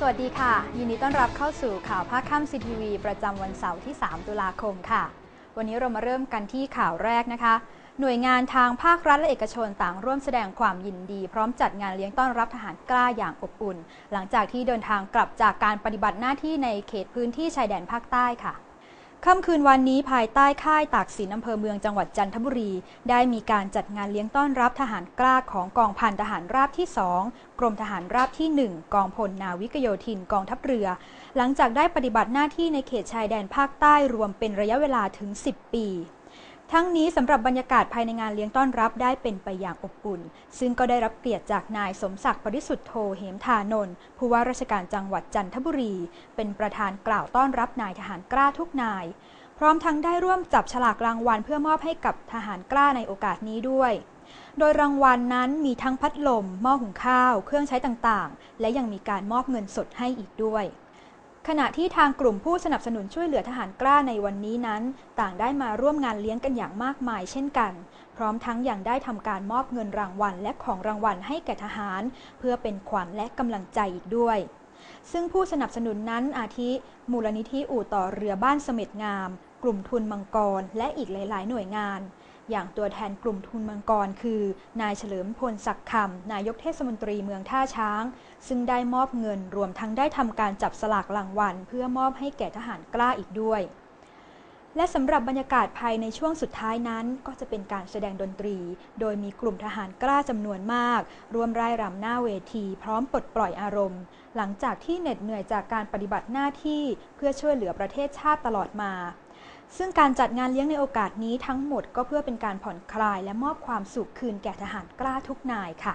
สวัสดีค่ะ ยินดีต้อนรับเข้าสู่ข่าวภาคค่ำซีทีวีประจำวันเสาร์ที่ 3 ตุลาคมค่ะ วันนี้เรามาเริ่มกันที่ข่าวแรกนะคะ หน่วยงานทางภาครัฐและเอกชนต่างร่วมแสดงความยินดี พร้อมจัดงานเลี้ยงต้อนรับทหารกล้าอย่างอบอุ่น หลังจากที่เดินทางกลับจากการปฏิบัติหน้าที่ในเขตพื้นที่ชายแดนภาคใต้ค่ะ ค่ำคืนวันนี้ภายใต้ค่ายตากสินอำเภอเมืองจังหวัดจันทบุรี ได้มีการจัดงานเลี้ยงต้อนรับทหารกล้าของกองพันทหารราบที่ 2 กรมทหารราบที่ 1 กองพลนาวิกโยธินกองทัพเรือ หลังจากได้ปฏิบัติหน้าที่ในเขตชายแดนภาคใต้รวมเป็นระยะเวลาถึง 10 ปี ทั้งนี้สำหรับบรรยากาศภายในงานเลี้ยงต้อนรับได้เป็นไปอย่างอบอุ่น ซึ่งก็ได้รับเกียรติจากนายสมศักดิ์ปริสุทธโธเหมธานนท์ผู้ว่าราชการจังหวัดจันทบุรี เป็นประธานกล่าวต้อนรับนายทหารกล้าทุกนาย พร้อมทั้งได้ร่วมจับฉลากรางวัลเพื่อมอบให้กับทหารกล้าในโอกาสนี้ด้วย โดยรางวัลนนั้นมีทั้งพัดลม หม้อหุงข้าว เครื่องใช้ต่างๆ และยังมีการมอบเงินสดให้อีกด้วย ขณะที่ทางกลุ่มผู้สนับสนุนช่วยเหลือทหารกล้าในวันนี้นั้น ต่างได้มาร่วมงานเลี้ยงกันอย่างมากมายเช่นกัน พร้อมทั้งยังได้ทำการมอบเงินรางวัลและของรางวัลให้แก่ทหาร เพื่อเป็นขวัญและกำลังใจอีกด้วย ซึ่งผู้สนับสนุนนั้นอาทิ มูลนิธิอู่ต่อเรือบ้านเสม็ดงาม กลุ่มทุนมังกร และอีกหลาย ๆ หน่วยงาน อย่างตัวแทนกลุ่มทุนมังกรคือ นายเฉลิมพลศักดิ์คำนายกเทศมนตรีเมืองท่าช้าง ซึ่งได้มอบเงินรวมทั้งได้ทำการจับสลากรางวัล เพื่อมอบให้แก่ทหารกล้าอีกด้วย และสำหรับบรรยากาศภายในช่วงสุดท้ายนั้น ก็จะเป็นการแสดงดนตรี โดยมีกลุ่มทหารกล้าจำนวนมากร่วมร่ายรำหน้าเวที พร้อมปลดปล่อยอารมณ์ หลังจากที่เหน็ดเหนื่อยจากการปฏิบัติหน้าที่เพื่อช่วยเหลือประเทศชาติตลอดมา ซึ่งการจัดงานเลี้ยงในโอกาสนี้ทั้งหมดก็เพื่อเป็นการผ่อนคลายและมอบความสุขคืนแก่ทหารกล้าทุกนายค่ะ